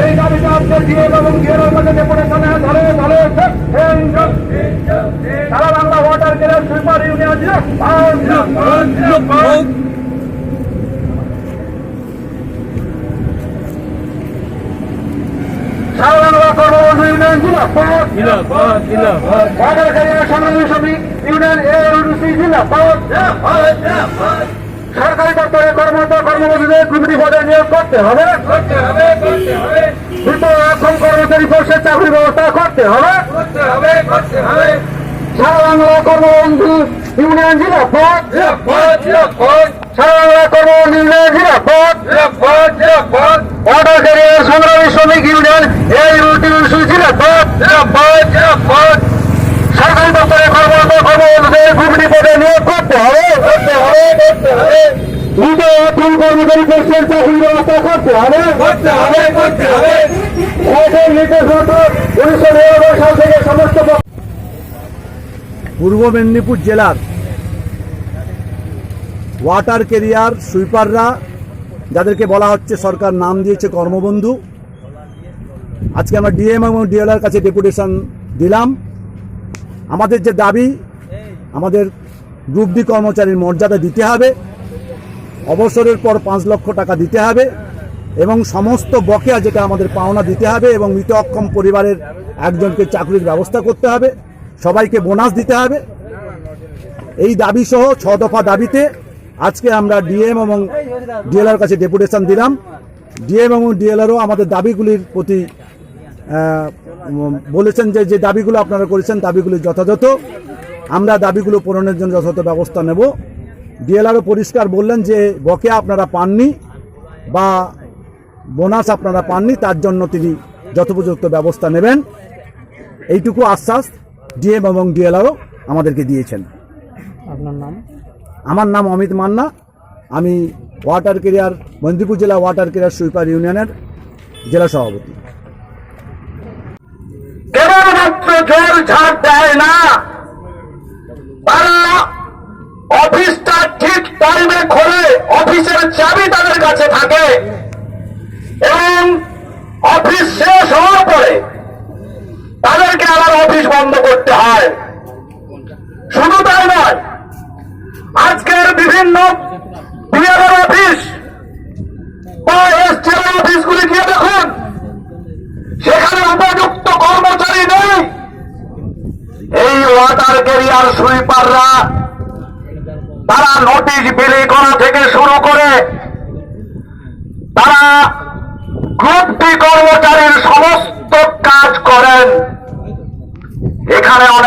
এই দাবিটা আপনার ডিএম এবং ডিএলের মধ্যে ডেপুটেশনে ধরে ধরে সারা Bangla water care sweeper union সারা বাংলা জিন্দাবাদ জিন্দাবাদ ওয়াটার কেয়ার সংগ্রামী শ্রমিক ইউনিয়ন এআরডিসি জিলাপাত সরকারি দপ্তরে কর্মরত কর্মচারীদের দুটি পদে নিয়োগ করতে হবে করতে কর্মচারী পোস্টের চাকরি ব্যবস্থা করতে হবে সারা বাংলা কর্মবন্ধু ইউনিয়ন জিন্দাবাদ জিন্দাবাদ সারা বাংলা কর্মবন্ধু ইউনিয়ন জিলাপাত জিন্দাবাদ জিন্দাবাদ ওয়াটার ক্যারিয়ার সংগ্রামী শ্রমিক ইউনিয়ন এআইউটিউসি জিলাপাত জিন্দাবাদ জিন্দাবাদ সরকারি দপ্তরে কর্মরত কর্মবন্ধুদের দুটি পদে নিয়োগ করতে হবে করতে হবে করতে হবে দ্রুত এখন কর্মচারী পোস্টের চাকরি ব্যবস্থা করতে হবে, করতে হবে করতে হবে। পূর্ব মেদিনীপুর জেলার ওয়াটার কেরিয়ার সুইপাররা, যাদেরকে বলা হচ্ছে সরকার নাম দিয়েছে কর্মবন্ধু, আজকে আমরা ডিএম এবং ডিএলআর কাছে ডেপুটেশন দিলাম। আমাদের যে দাবি, আমাদের গ্রুপ ডি কর্মচারীর মর্যাদা দিতে হবে। অবসরের পর পাঁচ লক্ষ টাকা দিতে হবে। এবং সমস্ত বকেয়া যেটা আমাদের পাওনা দিতে হবে এবং মৃত অক্ষম পরিবারের একজনকে চাকরির ব্যবস্থা করতে হবে, সবাইকে বোনাস দিতে হবে। এই দাবি সহ ছ দফা দাবিতে আজকে আমরা ডিএম এবং ডিএলআর কাছে ডেপুটেশন দিলাম। ডিএম এবং ডিএলআরও আমাদের দাবিগুলির প্রতি বলেছেন যে যে দাবিগুলো আপনারা করেছেন দাবিগুলি যথাযথ। আমরা দাবিগুলো পূরণের জন্য যথাযথ ব্যবস্থা নেব। ডিএলআরও পরিষ্কার বললেন যে বকেয়া আপনারা পাননি বা বোনাস আপনারা পাননি তার জন্য তিনি যথোপযুক্ত ব্যবস্থা নেবেন। এইটুকু আশ্বাস ডিএম এবং ডিএলআরও আমাদেরকে দিয়েছেন। আপনার নাম? আমার নাম অমিত মান্না। আমি ওয়াটার কেরিয়ার মন্দিপুর জেলা ওয়াটার কেরিয়ার সুইপার ইউনিয়নের জেলা সভাপতি। কেবলমাত্র জোর ঝাড় দেয় না অফিস শেষ হওয়ার পরে তাদেরকে আবার অফিস বন্ধ করতে হয়। শুধু তাই নয়, আজকের বিভিন্ন অফিস বা এসটিআর অফিসগুলি গিয়ে দেখুন, সেখানে উপযুক্ত কর্মচারী নেই। এই ওয়াটার ক্যারিয়ার সুইপাররা, তারা নোটিশ বিলি করা থেকে শুরু করে তারা গ্রুপ ডি কর্মচারীর সমস্ত কাজ করেন। এখানে অনেক